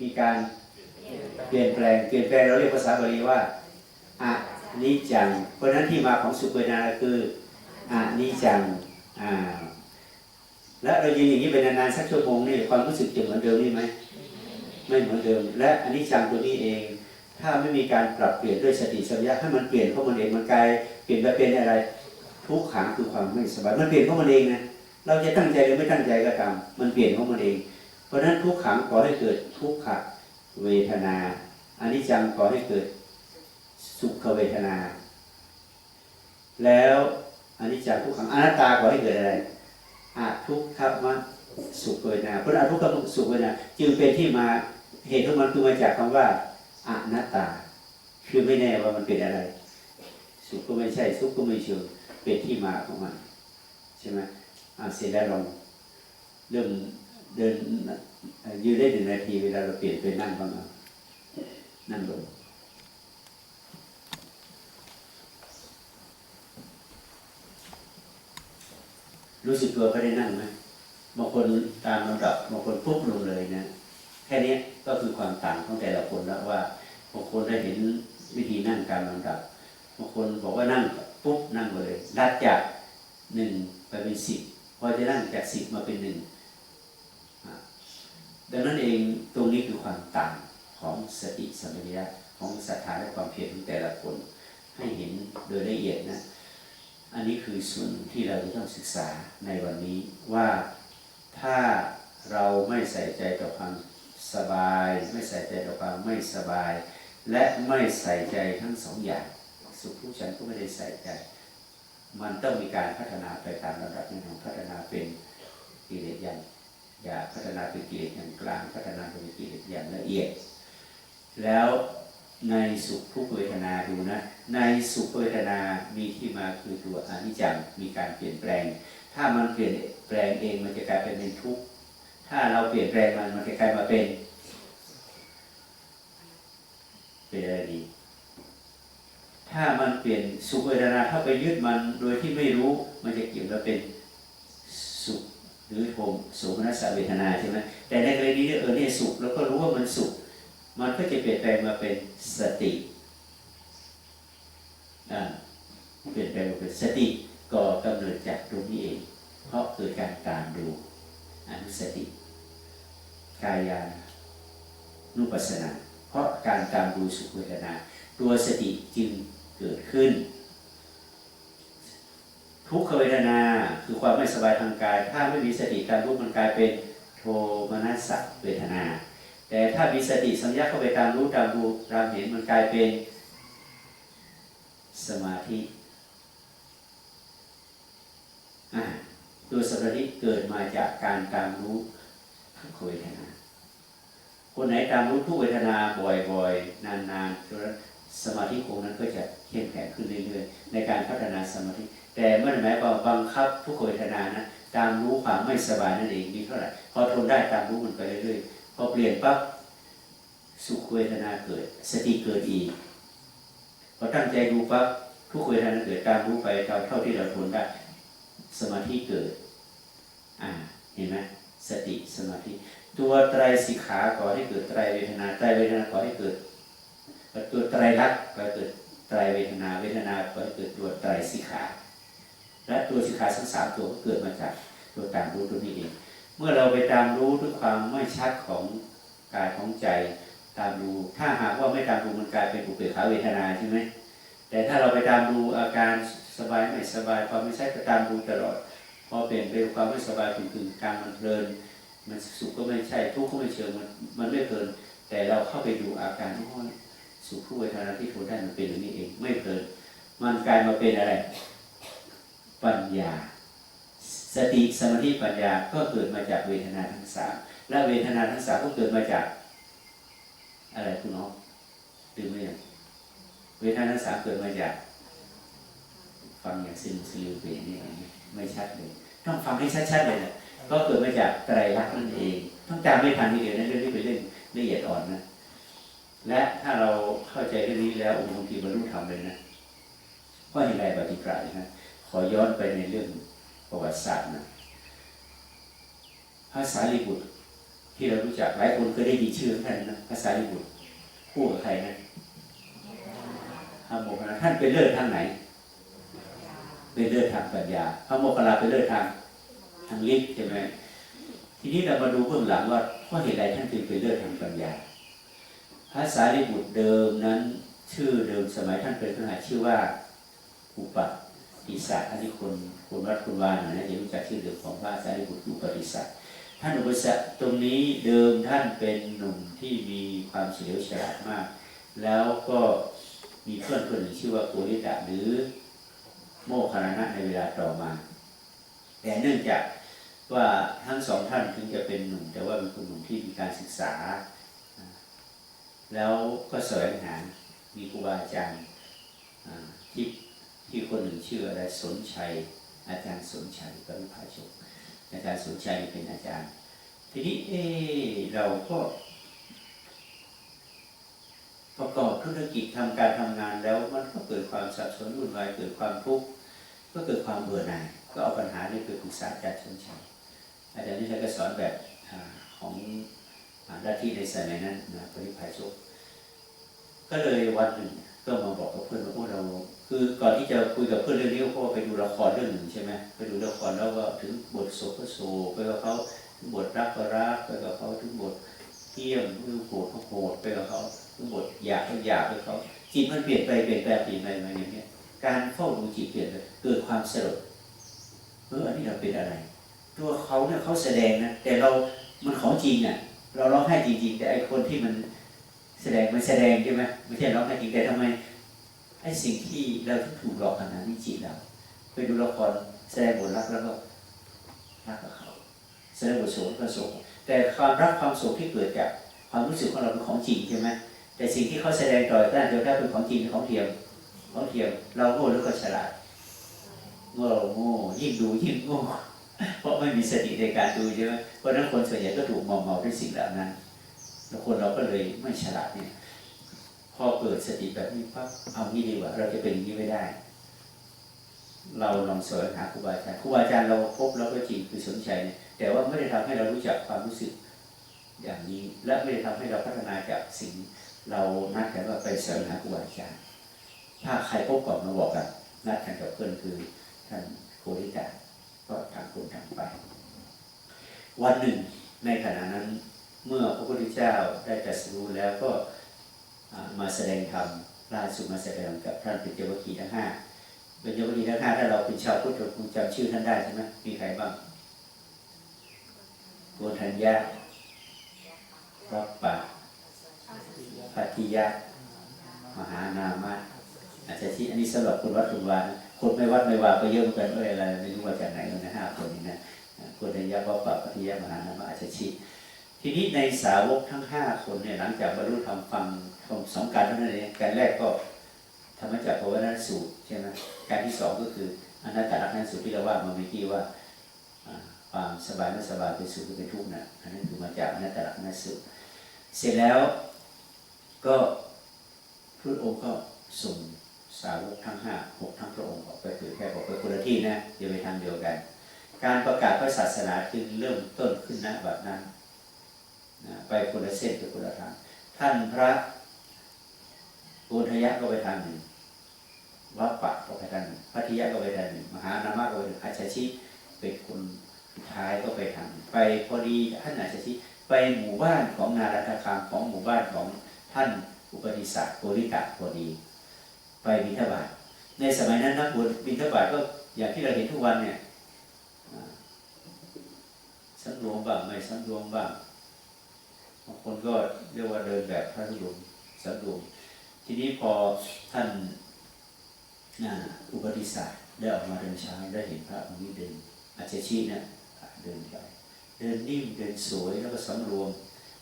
มีการเปลี่ยนแปลง เปลี่ยนแปลงเราเรียกภาษาบาลีว่าอะนิจัง เพราะนั้นที่มาของสุเวทนาคืออะนิจังอ่าและเรายืนอย่างนี้เป็นนานๆสักชั่วโมงนี่ความรู้สึกจะเหมือนเดิมนี่ไหมไม่เหมือนเดิม และอันนี้จังตัวนี้เอง ถ้าไม่มีการปรับเปลี่ยนด้วยสติสัมปชัญญะให้มันเปลี่ยนเพราะมันเองมันกลายเปลี่ยนไปเป็นอะไร ทุกขังคือความไม่สบายมันเปลี่ยนเพราะมันเองนะเราจะตั้งใจหรือไม่ตั้งใจก็ตามมันเปลี่ยนเพราะมันเอง เพราะฉะนั้นทุกขังก่อให้เกิดทุกขเวทนาอันนี้จังก่อให้เกิดสุขเวทนา แล้วอันนี้จังทุกขังอนัตตาก่อให้เกิดอะไรอะทุกขมสุขเวทนาเพราะนั้นอทุกขมสุขเวทนาจึงเป็นที่มาเหตุของมันคือมาจากคำว่าอนัตตา คือไม่แน่ว่ามันเป็นอะไร สุขก็ไม่ใช่ทุกข์ก็ไม่เชิงเป็นที่มาของมันใช่ไหมอ่าเสร็จแล้วลองเริ่ม เดินยืนได้หนึ่งนาทีเวลาเราเปลี่ยนเป็นนั่งบ้างเอานั่งลงรู้สึกตัวก็ได้นั่งไหมบางคนตามลำดับบางคนปุ๊บลงเลยนะแค่นี้ก็คือความต่างของแต่ละคนแล้วว่าบางคนได้เห็นวิธีนั่งการลำดับบางคนบอกว่านั่งปุ๊บนั่งเลยดัดจากหนึ่งไปเป็นสิบพอจะนั่งจากสิบมาเป็นหนึ่ง ดังนั้นเองตรงนี้คือความต่างของสติสัมปชัญญะของศรัทธาและความเพียรของแต่ละคน ให้เห็นโดยละเอียดนะ อันนี้คือส่วนที่เราจะต้องศึกษาในวันนี้ว่าถ้าเราไม่ใส่ใจต่อความสบาย ไม่ใส่ใจต่อความไม่สบาย และไม่ใส่ใจทั้งสองอย่าง สุขทุกข์ฉันก็ไม่ได้ใส่ใจ มันต้องมีการพัฒนาไปตามระดับแน่นอนพัฒนาเป็นกิเลสย่าง อยากพัฒนาเป็นกิเลสอย่างกลางพัฒนาเป็นกิเลสอย่างละเอียด แล้วในสุขทุกเวทนาดูนะ ในสุขเวทนามีที่มาคือตัวอนิจจังมีการเปลี่ยนแปลง ถ้ามันเปลี่ยนแปลงเองมันจะกลายเป็นเป็นทุกข์ถ้าเราเปลี่ยนแปลงมันมันจะกลายมาเป็น เป็นอะไรดีถ้ามันเปลี่ยนสุขเวทนาถ้าไปยึดมันโดยที่ไม่รู้มันจะเกี่ยวกับเป็นสุข หรือโทมโสมนัสสเวทนาใช่ไหมแต่ในกรณีนี้เออเนี่ยสุขแล้วก็รู้ว่ามันสุข มันก็จะเปลี่ยนแปลงมาเป็นสติอ่าเปลี่ยนแปลงมาเป็นสติก่อกำเนิดจากตรงนี้เอง เพราะเกิดการตามดูอนุสติ กายานุปัสสนา เพราะการตามดูสุขเวทนา ตัวสติจึงเกิดขึ้น ทุกขเวทนาคือความไม่สบายทางกาย ถ้าไม่มีสติการรู้มันกลายเป็นโทมนัสเวทนา แต่ถ้ามีสติสัมยาเข้าไปตามรู้ตามดูตามเห็นมันกลายเป็นสมาธิตัวสมาธิเกิดมาจากการตามรู้ทุกขเวทนา คนไหนตามรู้ทุกเวทนาบ่อยๆ นานๆจนสมาธิองค์นั้นก็จะเข้มแข็งขึ้นเรื่อยๆ ในการพัฒนาสมาธิ แต่ไม่ได้หมายความบังคับทุกขเวทนานะตามรู้ความไม่สบายนั่นเองมีเท่าไหร่พอทนได้ตามรู้มันไปเรื่อยๆพอเปลี่ยนปั๊บสุขเวทนาเกิด สติเกิดอีกพอตั้งใจดูปั๊บทุกเวทนาเกิดตามรู้ไปเท่าเท่าที่เราทนได้ สมาธิเกิดอ่าเห็นไหมสติสมาธิตัวไตรสิกขาก่อให้เกิดไตรเวทนาไตรเวทนาก่อให้เกิดตัวไตรลักษณ์ก่อให้เกิดไตรเวทนาเวทนาก่อให้เกิดตัวไตรสิกขา และตัวสิกขาทั้งสามตัวก็เกิดมาจากตัวตามรู้ตัวนี้เอง เมื่อเราไปตามรู้ด้วยความไม่ชัดของกายของใจตามรู้ถ้าหากว่าไม่ตามรู้มันกลายเป็นอุเบกขาเวทนาใช่ไหมแต่ถ้าเราไปตามดูอาการสบายไม่สบายความไม่ใช่ก็ตามดูตลอด พอเปลี่ยนเป็นความไม่สบายถึงถึงกลางมันเพลิน มันสุขก็ไม่ใช่ทุกข์ก็ไม่เชิงมันมันไม่เพลิน แต่เราเข้าไปดูอาการที่ว่าสุขทุกเวทนาที่ทนได้มันเป็นอย่างนี้เอง ไม่เพลิน มันกลายมาเป็นอะไร ปัญญา สติสมาธิปัญญาก็เกิดมาจากเวทนาทั้งสามและเวทนาทั้งสามก็เกิดมาจาก อะไรคุณน้องตื่นไหมยังเวทนาทั้งสามเกิดมาจาก ฟังอย่างซิลซิลิวเปนี่ไม่ชัดเลยต้องฟังให้ชัดๆเลยนะก็เกิดมาจากไตรลักษณ์นั่นเองต้องจำไม่ทันทีเดียวนะเรื่องนี้เป็นเรื่องละเอียดอ่อนนะและถ้าเราเข้าใจเรื่องนี้แล้วบางทีบรรลุธรรมเลยนะว่าเห็นไรปฏิปรายนะ ขอย้อนไปในเรื่องประวัติศาสตร์นะพระสารีบุตร ที่เรารู้จักหลายคนเคยได้ยินชื่อท่านนะภาษาลิบุตรคู่กับใครนะพระโมคคัลลาท่านเป็นเลิศทางไหน เป็นเลิศทางปัญญาพระโมคคัลลาเป็นเลิศทางทางฤทธิ์ใช่ไหมทีนี้เรามาดูเบื้องหลังว่าเพราะเหตุใดท่านถึงเป็นเลิศทางปัญญาภาษาลิบุตรเดิมนั้น ชื่อเดิมสมัยท่านเป็นขนาชื่อว่าอุป ติสสะอันนี้คนคนวัดคนวานน่อยนะเดี๋ยวรู้จักชื่อเดิมของพระสารีบุตรอุปติสสะท่านอุปติสสะตรงนี้เดิมท่านเป็นหนุ่มที่มีความเฉลียวฉลาดมาก แล้วก็มีเพื่อนคนหนึ่งชื่อว่าโกริตะหรือโมคคารณะในเวลาต่อมา แต่เนื่องจากว่าทั้งสองท่านถึงจะเป็นหนุ่ม แต่ว่าเป็นคนหนุ่มที่มีการศึกษา แล้วก็แสวงหามีครูบาอาจารย์ที่ ที่คนหนึ่งชื่ออะไรสนชัย อาจารย์สนชัยปริภาชกอาจารย์สนชัยเป็นอาจารย์ ทีนี้เออเราก็ประกอบธุรกิจทำการทำงานแล้วมันก็เกิดความสับสนวุ่นวายเกิดความทุกข์ก็เกิดความเบื่อหน่ายก็เอาปัญหานี้ไปปรึกษาอาจารย์สนชัยอาจารย์นี่ชัยก็สอนแบบอของอ่าลัทธิในสมัยนั้นนะปริภาชกก็เลยวันหนึ่ง ก็มาบอกกับเพื่อนว่าพวกเรา คือก่อนที่จะคุยกับเพื่อนเรื่องนี้ก็ไปดูละครเรื่องหนึ่งใช่ไหมไปดูละครแล้วก็ถึงบทโศกโศกไปกับเขาถึงบทรักก็รักไปกับเขาถึงบทเที่ยมถึงโหดก็โหดไปกับเขาถึงบทอยากก็อยากไปกับเขาจิตมันเปลี่ยนไปเปลี่ยนแปลงเปลี่ยนไปมาอย่างเนี้ยการเฝ้าดูจิตเปลี่ยนไปเกิดความสลดเอออันนี้เราเป็นอะไร ตัวเขาเนี่ยเขาแสดงนะแต่เรามันของจริงอะเราร้องไห้จริงๆ แต่ไอคนที่มัน แสดงมันแสดงใช่ไหมไม่ใช่ร้องไห้จริงแต่ทำไมไอ้สิ่งที่เราถูกหลอกขนาดนี้จิตเราไปดูละครแสดงบทรักแล้วก็รักกับเขาแสดงบทโศกก็โศกแต่ความรักความโศกที่เกิดจากความรู้สึกของเราเป็นของจริงใช่ไหมแต่สิ่งที่เขาแสดงต่อต้านเดียวกันเป็นของจริงของเทียมของเทียม เราโง่หรือก็ฉลาดเมื่อเราโง่ยิ่งดูยิ่งโง่เพราะไม่มีสติในการดูใช่ไหมเพราะนั้นคนส่วนใหญ่ก็ถูกมอมเมาด้วยสิ่งเหล่านั้น แล้วคนเราก็เลยไม่ฉลาดเนี่ย พอเกิดสติแบบนี้ปั๊บเอางี้ดีกว่า เราจะเป็นอย่างนี้ไม่ได้ เราลองสวงหาครูบาอาจารย์ครูบาอาจารย์เราพบแล้วก็จริงคือสนใจเนี่ยแต่ว่าไม่ได้ทำให้เรารู้จักความรู้สึกอย่างนี้ และไม่ได้ทำให้เราพัฒนาจากสิ่งเรานัดกันว่าไปสวงหาครูบาอาจารย์ถ้าใครพบก่อนมาบอกกันนัดกันกับเพื่อนคือท่านโคริตาก็ต่างคนต่างไป วันหนึ่งในขณะนั้น เมื่อพระพุทธเจ้าได้ตรัสรู้แล้วก็มาแสดงธรรมล่าสุดมาแสดงกับท่านเป็นเจวคีทั้งห้าเป็นเจวคีทั้งห้าถ้าเราเป็นชาวพุทธเราคงจำชื่อท่านได้ใช่ไหมมีใครบ้างโกนทัญญาวัปปะพัทธิยะ มหานามะอาจจะที่อันนี้สำหรับคนวัดคุณวานคนไม่วัดไม่วาก็เยอะเหมือนกันเอ้ยอะไรไม่รู้ว่าจากไหนเลยนะห้าคนนี้นะโกนทัญญาวัปปะพัทธิยะมหานามะอาจจะชี้ ทีนี้ในสาวกทั้งห้าคนเนี่ยหลังจากบรรลุธรรมฟังสองการเท่านั้นเองการแรกก็ธรรมจักรวนาสูตรใช่ไหมการที่สองก็คืออนัตตลักษณ์สูตรที่เราว่ามาเมื่อกี้ว่าความสบายไม่สบายเป็นสุขหรือเป็นทุกข์นะอันนั้นคือมาจากอนัตตลักษณ์สูตรเสร็จแล้วก็พระองค์ก็ส่งสาวกทั้งห้าหกทั้งพระองค์ออกไปเผยแพร่บอกไปคนละที่นะอย่าไปทางเดียวกัน การประกาศพระศาสนาจึงเริ่มต้นขึ้นณแบบนั้น นะไปคนละเส้นไปคนละทาง ท่านพระโกนทยะก็ไปทางหนึ่งวัปปะก็ไปทางหนึ่งพัทยะก็ไปทางหนึ่งมหานามะก็ไปทางหนึ่งอาชาชิเป็นคนท้ายก็ไปทางหนึ่งไปพอดีท่านอาชาชิไปหมู่บ้านของนารัตคามของหมู่บ้านของท่านอุปติสสะโกริตะพอดี ไปบิณฑบาตในสมัยนั้นนักบวชบิณฑบาตก็อย่างที่เราเห็นทุกวันเนี่ยสังรวมบ้างไม่สังรวมบ้างางคนก็เรียกว่าเดินแบบพระธุดงค์สันดวงทีนี้พอท่านอ่าอุปติสสะได้ออกมาเดินช้าได้เห็นพระองค์นี้เดินอาจจชีเนี่ยเดินไปเดินนิ่มเดินสวยแล้วก็สำรวม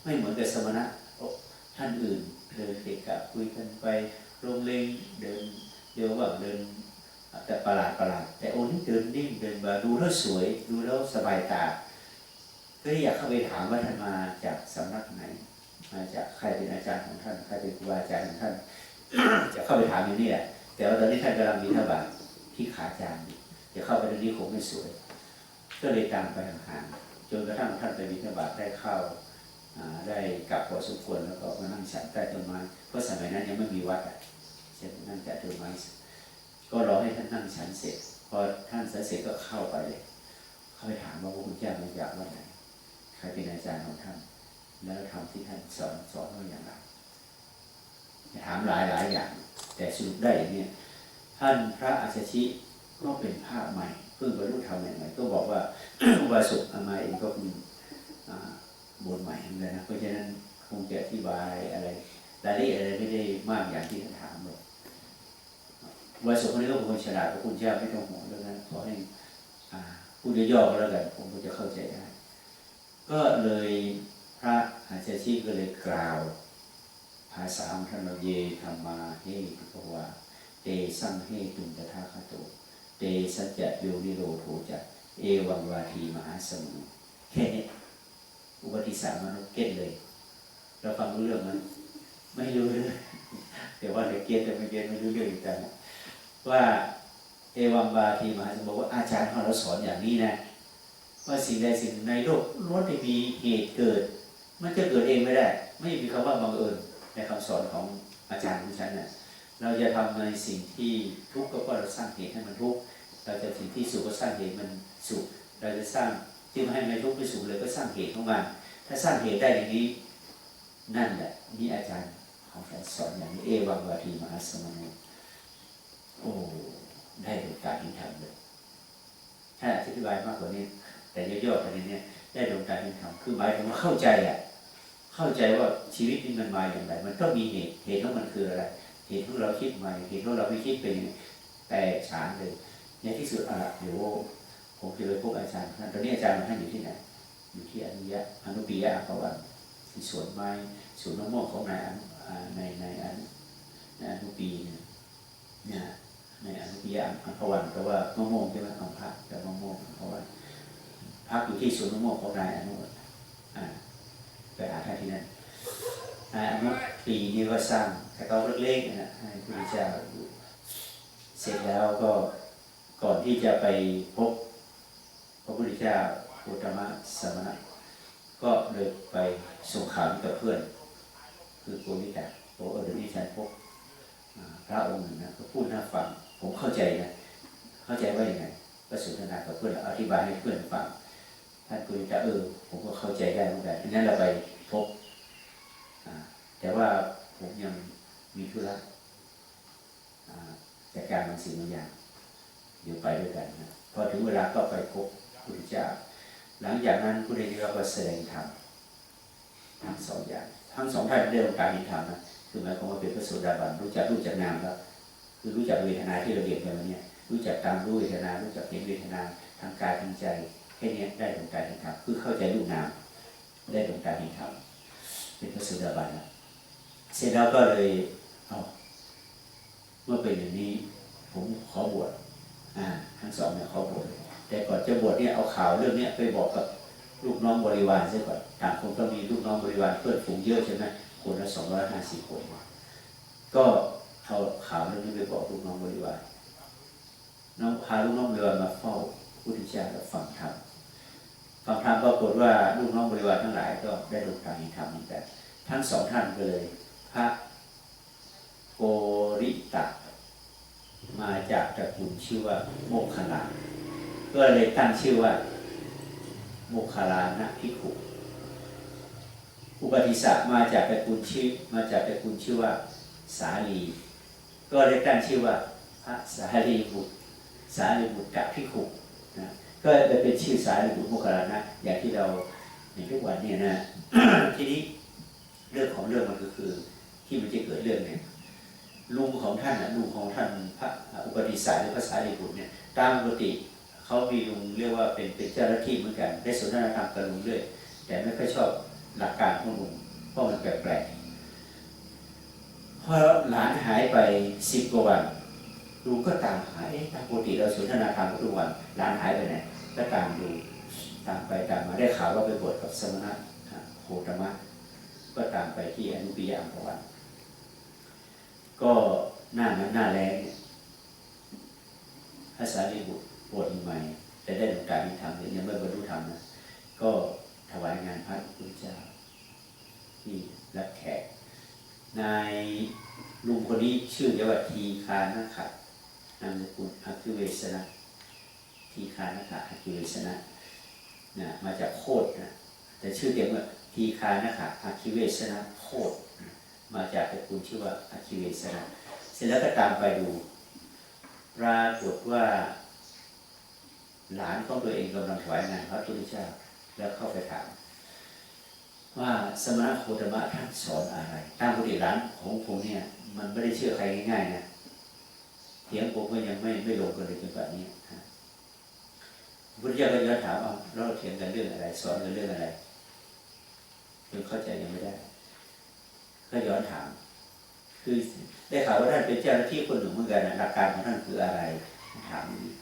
ไม่เหมือนกับสมณะท่านอื่นเดินเกะกะคุยกันไปโรงเลงเดินเดียวว่าเดินแต่ประหลาดประหลาดแต่องค์นี้เดินนิ่มเดินมาดูแล้วสวย ดูแล้วสบายตา ก็อยากเข้าไปถามว่าท่านมาจากสำนักไหน มาจากใครเป็นอาจารย์ของท่าน ใครเป็นครูบาอาจารย์ของท่าน จะเข้าไปถามอย่างนี้แหละแต่ว่าตอนนี้ท่านกำลังมีทบาทที่ขาจารย์อยู่จะเข้าไปตรงนี้คงไม่สวย ก็เลยตามไปห่างๆจนกระทั่งท่านไปมีทบาทได้เข้าได้กลับพอสมควรแล้วก็มานั่งฉันใต้ต้นไม้เพราะสมัยนั้นยังไม่มีวัดอะเช่นนั่งใต้ต้นไม้ก็รอให้ท่านนั่งฉันเสร็จพอท่านฉันเสร็จก็เข้าไปเลยเข้าไปถามว่าพระคุณเจ้ามาจากวัดไหน ใครเป็นอาจารย์ของท่าน แล้วทำที่ท่านสอนสอนว่าอย่างไรถามหลายหลายอย่าง แต่สรุปได้อย่างเนี้ยท่านพระอาชชิก็เป็นภาพใหม่ เพิ่งบรรลุธรรมใหม่ๆก็บอกว่าอุบาสกอามาเองก็เป็นอ่าบทใหม่เหมือนกันนะเพราะฉะนั้นคงจะอธิบายอะไรรายละเอียดอะไรไม่ได้มากอย่างที่ท่านถามหรอกอุบาสกคนนี้ก็เป็นคนฉลาดพระคุณเจ้าไม่ต้องห่วงเรื่องนั้นขอให้พูดย่อๆก็แล้วกันผมก็จะเข้าใจได้ ก็เลยพระอาจารย์ชีก็เลยกล่าว ภาษาของท่านเราเยธรรมาเฮตุภวาเตสังเฮตุนตถาคโตเตสัจจะโยนิโรโทจะเอวังวาทีมหาสมุแค่นี้อุปติสสามนุษย์เก็ตเลย เราฟังรู้เรื่องมันไม่รู้เรื่องแต่ว่าเด็กเก็ตแต่ไม่เก็ตไม่รู้เรื่องอีกแต่ว่าเอวังวาทีมหาสมุบอกว่าอาจารย์ของเราสอนอย่างนี้นะ ว่าสิ่งใดสิ่งหนึ่งในโลกล้วนแต่มีเหตุเกิด มันจะเกิดเองไม่ได้ ไม่มีคำว่าบังเอิญในคำสอนของอาจารย์ของฉันน่ะเราจะทำในสิ่งที่ทุกข์ก็เพราะเราสร้างเหตุให้มันทุกข์เราจะสิ่งที่สุขก็สร้างเหตุมันสุข เราจะสร้างที่ไม่ให้มันทุกข์ไม่สุขเลยก็สร้างเหตุของมันถ้าสร้างเหตุได้อย่างนี้นั่นแหละนี่อาจารย์ของฉันสอนอย่างนี้เอวังวาทีมหาสมนุโอ้ได้โดยการที่ทำเลยถ้าอธิบายมากกว่านี้ แต่ย่อๆประเด็นนี้ได้ดวงตาเห็นธรรมคือหมายถึงว่าเข้าใจอะเข้าใจว่าชีวิตนี้มันมาอย่างไร มันต้องมีเหตุเหตุของมันคืออะไร เหตุของเราคิดมาเหตุของเราไม่คิดเป็นยังไงแต่ฉานเลยในที่สุดอะเดี๋ยวผมจะไปพบอาจารย์ท่านตอนนี้อาจารย์ท่านอยู่ที่ไหนอยู่ที่อนุยะอนุปียะอัปวันที่สวนไม้สวนมะม่วงของนายอนุอ่าในในอนในอนุปีเนี่ยเนี่ยในอนุปียะอัปวันแปลว่ามะม่วงใช่ไหมของพระแต่มะม่วงอัปวัน พักอยู่ที่สวนมะม่วงของนายอนุอ่าไปหาท่านที่นั่นนายอนุปีนี้ก็สร้างแต่ก็เล็กๆนะให้พระพุทธเจ้าอยู่เสร็จแล้วก็ก่อนที่จะไปพบพระพุทธเจ้าอุตตมะสมณะก็เลยไปส่งข่าวกับเพื่อน คือโกนิกาบอกเออเดี๋ยวนี้ฉันพบพระองค์หนึ่งนะก็พูดน่าฟังผมเข้าใจนะเข้าใจว่าอย่างไงก็สนทนากับเพื่อนอธิบายให้เพื่อนฟัง ท่านคุยจะเออ ผมก็เข้าใจได้เหมือนกันดังนั้นเราไปพบแต่ว่าผมยังมีธุระอ่าจัดการบางสิ่งบางอย่างเดี๋ยวไปด้วยกันนะพอถึงเวลาก็ไปพบพุทธเจ้า หลังจากนั้นพุทธเจ้าก็แสดงธรรมทั้งสองอย่างทั้งสองท่านได้รับการเห็นธรรมนะคือหมายความว่าเป็นพระโสดาบันรู้จักรู้จักนามแล้วคือรู้จักเวทนาที่เราเรียนกันวันเนี้ยรู้จักตามรู้เวทนา รู้จักเห็นเวทนาทางกายทางใจ แค่นี้ได้ดวงตาเห็นธรรมคือเข้าใจรูปนามได้ดวงตาเห็นธรรมเป็นพระโสดาบันแล้วเสร็จแล้วก็เลยเอาเมื่อเป็นอย่างนี้ ผมขอบวชอ่าทั้งสองเนี่ยขอบวชแต่ก่อนจะบวชเนี่ยเอาข่าวเรื่องเนี้ยไปบอกกับลูกน้องบริวารเสียก่อนต่างคนก็มีลูกน้องบริวารเพื่อนฝูงเยอะใช่ไหมคนละสองร้อยห้าสิบคนก็เอาข่าวเรื่องนี้ไปบอกลูกน้องบริวารน้องพาลูกน้องบริวารมาเฝ้าพุทธเจ้าและฟังธรรม ฟังธรรมปรากฏว่าลูกน้องบริวารทั้งหลายก็ได้ดวงตาเห็นธรรมเหมือนกันทั้งสองท่านก็เลย พระโกริตะมาจากตระกูลชื่อว่าโมคคลาก็เลยตั้งชื่อว่า โมคคลานะพิขุอุปติสสะมาจากตระกูลชื่อมาจากตระกูลชื่อว่าสาลี ก็ได้ตั้งชื่อว่า พระสารีบุตร สารีบุตรกับพิขุ ก็เลยเป็นชื่อสารีบุตรโมคคัลลานะอย่างที่เราในทุกวันเนี่ยนะทีนี้เรื่องของเรื่องมันก็คือ ที่มันจะเกิดเรื่องเนี่ยลุงของท่านนะลุงของท่านพระอุปติสสะหรือพระสารีบุตรเนี่ยตามปกติเขามีลุงเรียกว่าเป็นเป็นเจ้าหน้าที่เหมือนกัน ได้สนทนาธรรมกับลุงเรื่อยแต่ไม่ค่อยชอบหลักการของลุงเพราะมันแปลกๆพอหลานหายไปสิบกว่าวัน ลุงก็ตามหาเอ๊ะตามปกติเราสนทนาธรรมทุกวันหลานหายไปไหนก็ตามดูตามไปตามมาได้ข่าวว่าไปบวชกับสมณะโคตมะก็ตามไปที่อนุปิยามพวัน ก็หน้านั้นหน้าแรงเนี่ยพระสารีบุตรบวชใหม่ แต่ได้ดวงตาเห็นธรรมเนี่ยยังไม่บรรลุธรรมนะก็ถวายงานพระพุทธเจ้าที่รับแขกนายลุงคนนี้ชื่อเยกว่าทีคานะขัด นามสกุลอาคิเวสนะทีคานะขัดอาคิเวสนะนะมาจากโคดนะแต่ชื่อเต็มว่าทีคานะขัดอาคิเวสนะโคดมาจากตระกูลชื่อว่าอาคิเวสนะเสร็จแล้วก็ตามไปดูปรากฏว่า หลานของตัวเองกำลังถวายงานพระพุทธเจ้าแล้วเข้าไปถาม ว่าสมณโคตมะท่านสอนอะไรตามปกติหลานของผมเนี่ย มันไม่ได้เชื่อใครง่ายๆนะ เถียงผมก็ยังไม่ไม่ลงกันเลยจนแบบนี้พระพุทธเจ้าก็ย้อนถามเอาเราเถียงกันเรื่องอะไร สอนกันเรื่องอะไรยังเข้าใจยังไม่ได้ ก็ย้อนถาม คือได้ข่าวว่าท่านเป็นเจ้าหน้าที่คนหนึ่งเหมือนกันนะหลักการของท่านคืออะไร ถามอางนี้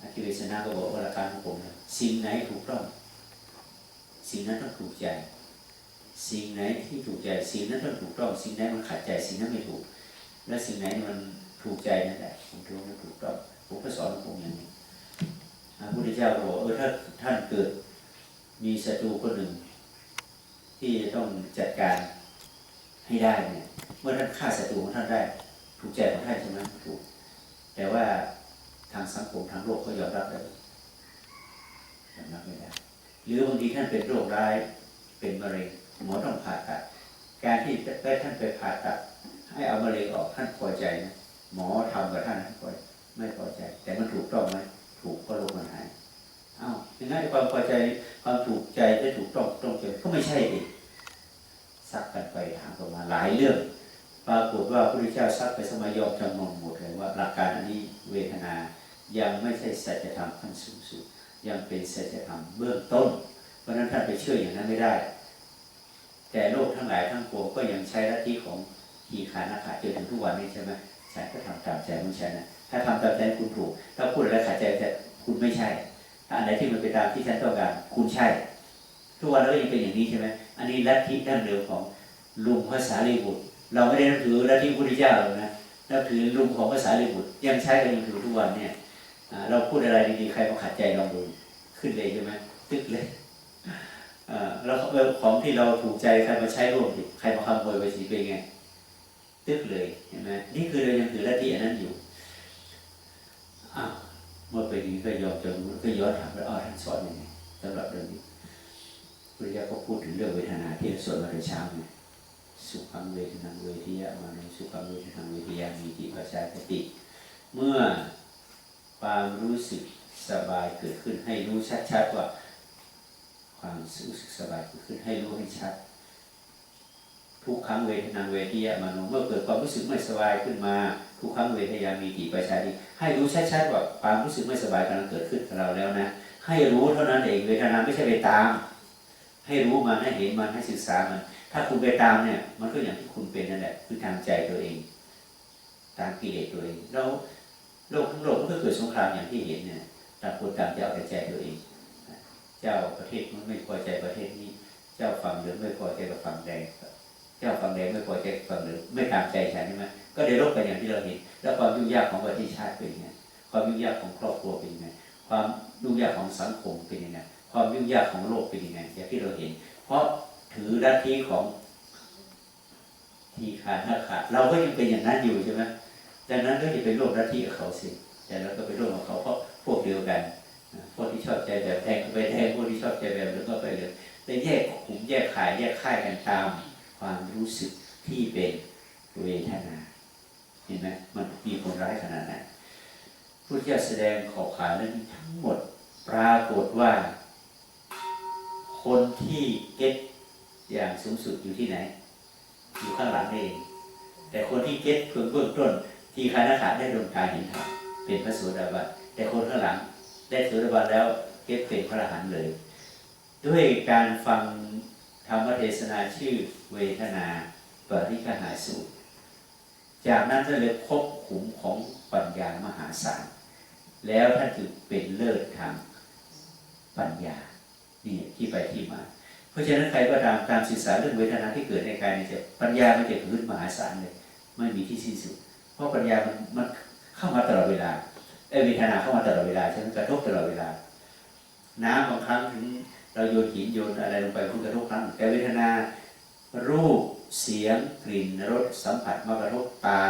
อาคิเวสนาก็บอกว่าหลักการของผมสิ่งไหนถูกต้อง สิ่งนั้นต้องถูกใจ สิ่งไหนที่ถูกใจ สิ่งนั้นต้องถูกต้อง สิ่งไหนมันขัดใจ สิ่งนั้นไม่ถูก และสิ่งไหนมัน ถูกใจนั่นแหละผมถือว่ามันถูกต้องผมก็สอนผมอย่างนี้พระพุทธเจ้าก็บอกเออถ้าท่านเกิดมีศัตรูคนหนึ่ง ที่จะต้องจัดการให้ได้เนี่ย เมื่อท่านฆ่าศัตรูของท่านได้ ถูกใจของท่านใช่ไหมถูก แต่ว่าทางสังคมทางโลกเขายอมรับได้ยอมรับไม่ได้หรือบางทีท่านเป็นโรคร้ายเป็นมะเร็งหมอต้องผ่าตัดการที่ได้ท่านไปผ่าตัดให้เอามะเร็งออกท่านพอใจนะ หมอทำกับท่านท่ไม่พอใจ แต่มันถูกต้องไหมถูกก็โรคมันหายอ้าวอย่างนั้นความพอใจความถูกใจได้ถูกต้องตรงใจก็ไม่ใช่อีกซักกันไปถามกันมาหลายเรื่อง ปรากฏว่าพระพุทธเจ้าซักไปสมัยยอมจำนนหมดเลยว่าหลักการอันนี้เวทนายังไม่ใช่สัจธรรมขั้นสูงสุดยังเป็นสัจธรรมเบื้องต้น เพราะฉะนั้นท่านไปเชื่ออย่างนั้นไม่ได้ แต่โลกทั้งหลายทั้งปวงก็ยังใช้ลัทธิของทีขานาขาจนถึงทุกวันนี้ใช่ไหม ฉันก็ทำตามใจของฉันนะถ้าทำตามใจคุณถูก ถ้าพูดอะไรขัดใจแต่คุณไม่ใช่ ถ้าอันไหนที่มันไปตามที่ฉันต้องการคุณใช่ ทุกวันเราก็ยังเป็นอย่างนี้ใช่ไหมอันนี้ลัทธิดั้งเดิมของลุงภาษาลีบุตร เราไม่ได้นับถือลัทธิพุทธเจ้าหรอกนะนับถือลุงของภาษาลีบุตร ยังใช้กันยังถือทุกวันเนี่ยเราพูดอะไรดีๆใครมาขัดใจลองดูขึ้นเลยใช่ไหมตึกเลยอ่าแล้วของที่เราถูกใจใครมาใช้ร่วมดิใครมาขโมยไปสิเป็นไง ตึกเลยเห็นไหมนี่คือเรายังถือลัทธิอันนั้นอยู่อ้าวเมื่อไปนี้ก็ยอมจนก็ย้อนถามว่าอ้าวท่านสอนยังไงสำหรับเรื่องนี้พุทธเจ้าก็พูดถึงเรื่องเวทนาที่สวดมาในเช้าไงสุขังเวทนังเวทิยะมานุสุขังเวทนังเวทิยะมีติปัจจัยปฏิเมื่อความรู้สึกสบายเกิดขึ้นให้รู้ชัดๆว่าความรู้สึกสบายเกิดขึ้นให้รู้ให้ชัด ทุกครั้งเวทนังเวทิยะมานุเมื่อเกิดความรู้สึกไม่สบายขึ้นมา ทุกครั้งเวทยามีติปัจจัยให้รู้ชัดๆว่าความรู้สึกไม่สบายกำลังเกิดขึ้นกับเราแล้วนะให้รู้เท่านั้นเองเวทนาไม่ใช่ไปตาม ให้รู้มันให้เห็นมันให้ศึกษามัน ถ้าคุณไปตามเนี่ย มันก็อย่างที่คุณเป็นนั่นแหละคือตามใจตัวเอง ตามกิเลสตัวเองแล้วโลกทั้งโลกมันก็เกิดสงครามอย่างที่เห็นเนี่ยต่างคนต่างจะเอาแต่ใจตัวเอง เจ้าประเทศนู้นไม่พอใจประเทศนี้ เจ้าฝั่งเหลืองไม่พอใจกับฝั่งแดง เจ้าฝั่งแดงไม่พอใจกับฝั่งเหลืองไม่ตามใจฉันใช่ไหมก็ได้รบกันอย่างที่เราเห็น แล้วความยุ่งยากของประเทศชาติเป็นยังไงความยุ่งยากของครอบครัวเป็นยังไงความยุ่งยากของสังคมเป็นยังไงความยุ่งยากของโลกเป็นยังไงอย่างที่เราเห็น เพราะถือลัทธิของทีขาดหน้าขาดเราก็ยังเป็นอย่างนั้นอยู่ใช่ไหมดังนั้นก็จะไปร่วมหน้าที่กับเขาสิแต่เราก็ไปร่วมกับเขาเพราะพวกเดียวกันพวกที่ชอบใจแบบแทงก็ไปแทงพวกที่ชอบใจแบบเหลืองก็ไปเหลืองแต่แยกขุมแยกขายแยกค่ายกันตาม ความรู้สึกที่เป็นเวทนา เห็นไหมมันมีผลร้ายขนาดไหนพุทธเจ้าแสดงขอบขายเรื่องนี้ทั้งหมด ปรากฏว่า คนที่เก็ตอย่างสูงสุดอยู่ที่ไหน อยู่ข้างหลังเอง แต่คนที่เก็ตเบื้อเบื้องต้น ที่คานาขาได้ดวงตาเห็นธรรมเป็นพระโสดาบันแต่คนข้างหลัง ได้โสดาบันแล้วเก็ตเป็นพระอรหันต์เลย ด้วยการฟัง ธรรมเทศนาชื่อเวทนาปริคหาสูตร จากนั้นก็เลยพบขุมของปัญญามหาศาล แล้วท่านจึงเป็นเลิศทางปัญญานี่ที่ไปที่มา เพราะฉะนั้นใครก็ตามตามศึกษาเรื่องเวทนาที่เกิดในกายในใจปัญญามันจะพื้นมหาศาลเลยไม่มีที่สิ้นสุด เพราะปัญญามันมันเข้ามาตลอดเวลาไอ้เวทนาเข้ามาตลอดเวลาใช่ไหมกระทบตลอดเวลา น้ำบางครั้งถึง เราโยนหินโยนอะไรลงไปมันกระทบครั้งแต่เวทนา รูปเสียงกลิ่นรสสัมผัสมากระทบตา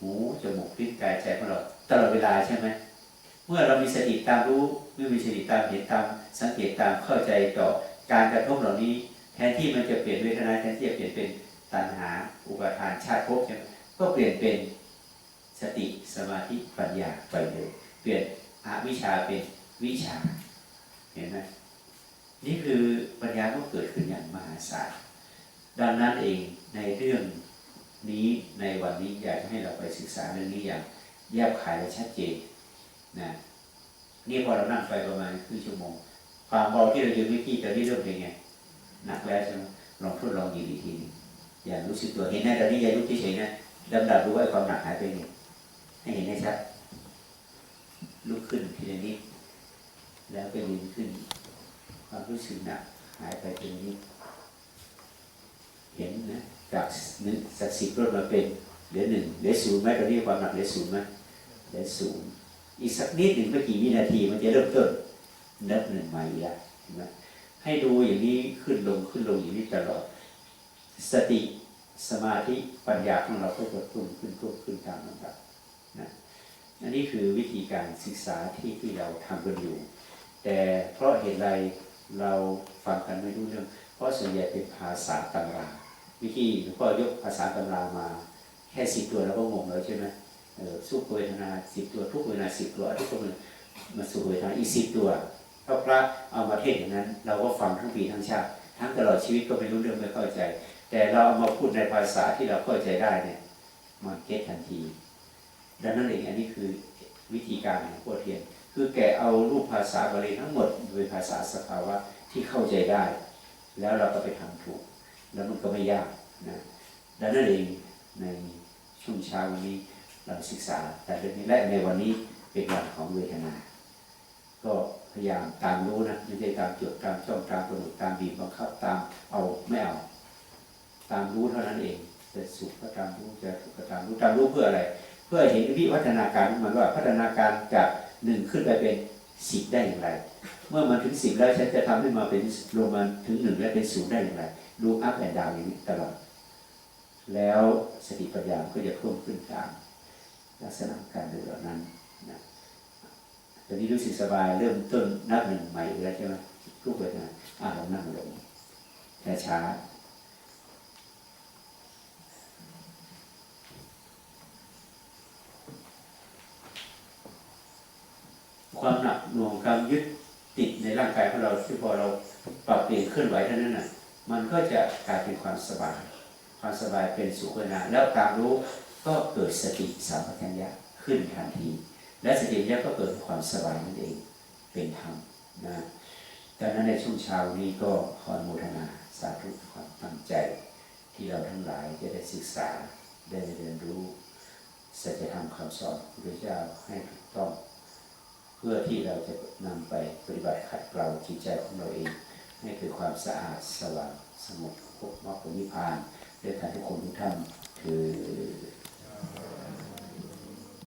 หูจมูกลิ้นกายใจของเราตลอดเวลาใช่ไหมเมื่อเรามีสติตามรู้เมื่อมีสติตามเห็นตามสังเกตตามเข้าใจต่อการกระทบเหล่านี้ แทนที่มันจะเปลี่ยนเวทนาแทนที่จะเปลี่ยนเป็นตัณหา อุปาทานชาติภพใช่ไหมก็เปลี่ยนเป็นสติสมาธิปัญญาไปเลยเปลี่ยนอวิชชาเป็นวิชาเห็นไหม นี่คือปัญญาก็เกิดขึ้นอย่างมหาศาลดังนั้นเองในเรื่องนี้ในวันนี้อยากจะให้เราไปศึกษาเรื่องนี้อย่างแยบขายและชัดเจนนะนี่พอเรานั่งไปประมาณครึ่งชั่วโมง ความเบาที่เรายืนเมื่อกี้ตอนนี้เริ่มเป็นไงหนักแล้วใช่ไหมลองทดลองยืนอีกทีหนึงอย่ารู้สึกตัวเห็นนะตอนนี้อย่าลุกเฉยๆนะดำดับรู้ว่าความหนักหายไปไงให้เห็นได้ชัดลุกขึ้นทีละนิดแล้วก็ยืนขึ้น ความรู้สึกหนักหายไปทีละนิดเห็นนะจากหนึ่งจากสิบลดมาเป็นเหลือหนึ่งเหลือศูนย์ไหมตอนนี้ความหนักเหลือศูนย์ไหมเหลือศูนย์อีกสักนิดหนึ่งไม่กี่วินาทีมันจะเริ่มต้นนับหนึ่งใหม่ละเห็นไหมให้ดูอย่างนี้ขึ้นลงขึ้นลงอย่างนี้ตลอด สติสมาธิปัญญาของเราก็จะพุ่งขึ้นพุ่งขึ้นตามลำดับนะอันนี้คือวิธีการศึกษาที่ที่เราทำกันอยู่ แต่เพราะเหตุไร เราฟังกันไม่รู้เรื่อง เพราะส่วนใหญ่เป็นภาษาตำรา วิธีหลวงพ่อยกภาษาตำรามา แค่สิบตัวเราก็งงแล้วใช่ไหมสุขเวทนาสิบตัวทุกเวทนาสิบตัวทุกเวทนามาสู่เวทนาอีกสิบตัวพระพระเอามาเทศอย่างนั้น เราก็ฟังทั้งปีทั้งชาติทั้งตลอดชีวิตก็ไม่รู้เรื่องไม่เข้าใจ แต่เราเอามาพูดในภาษาที่เราเข้าใจได้เนี่ยมาเก็ตทันที ดังนั้นเองอันนี้คือวิธีการของพวกเทียน คือแกเอารูปภาษาบาลีทั้งหมดโดยภาษาสภาวะที่เข้าใจได้ แล้วเราก็ไปทำถูก แล้วมันก็ไม่ยากนะดังนั้นเองในช่วงเช้าวันนี้เราศึกษาแต่เรื่องนี้และในวันนี้เป็นวันของเวทนา ก็พยายามตามรู้นะไม่ใช่ตามจดตามจ้องตามกำหนดตามบีบบังคับตามเอาไม่เอา ตามรู้เท่านั้นเองจะสุขก็ตามรู้จะทุกข์ก็ตามรู้ตามรู้เพื่ออะไร เพื่อเห็นวิวัฒนาการมันว่าพัฒนาการจาก หนึ่งขึ้นไปเป็นสิบได้อย่างไร เมื่อมันถึงสิบแล้วฉันจะทำให้มาเป็นลงมาถึงหนึ่งและเป็นศูนย์ได้อย่างไร ดูอัพแอนด์ดาวอย่างนี้ตลอด แล้วสติปัญญาก็จะเพิ่มขึ้นตามลักษณะการเดินเหล่านั้นนะตอนนี้รู้สึกสบายเริ่มต้นนับหนึ่งใหม่อีกแล้วใช่ไหมทุกเวทนาอ่าลองนั่งลงช้าช้าๆ ความหนักหน่วงความยึดติดในร่างกายของเราที่พอเราปรับเปลี่ยนเคลื่อนไหวเท่านั้นน่ะมันก็จะกลายเป็นความสบาย ความสบายเป็นสุขเวทนาแล้วตามรู้ก็เกิดสติสัมปชัญญะขึ้นทันที และสติปัญาก็เกิดความสบายนั่นเองเป็นธรรมนะดังนั้นในช่วงเช้านี้ก็ขออนุโมทนาสาธุความตั้งใจ ที่เราทั้งหลายจะได้ศึกษาได้เรียนรู้สัจธรรมคำสอนพระพุทธเจ้าให้ถูกต้อง เพื่อที่เราจะนำไปปฏิบัติขัดเกลาจิตใจของเราเองให้เกิดความสะอาดสว่างสงบพบมรรคผลนิพพานด้วยการทุกคนทุกท่านคือ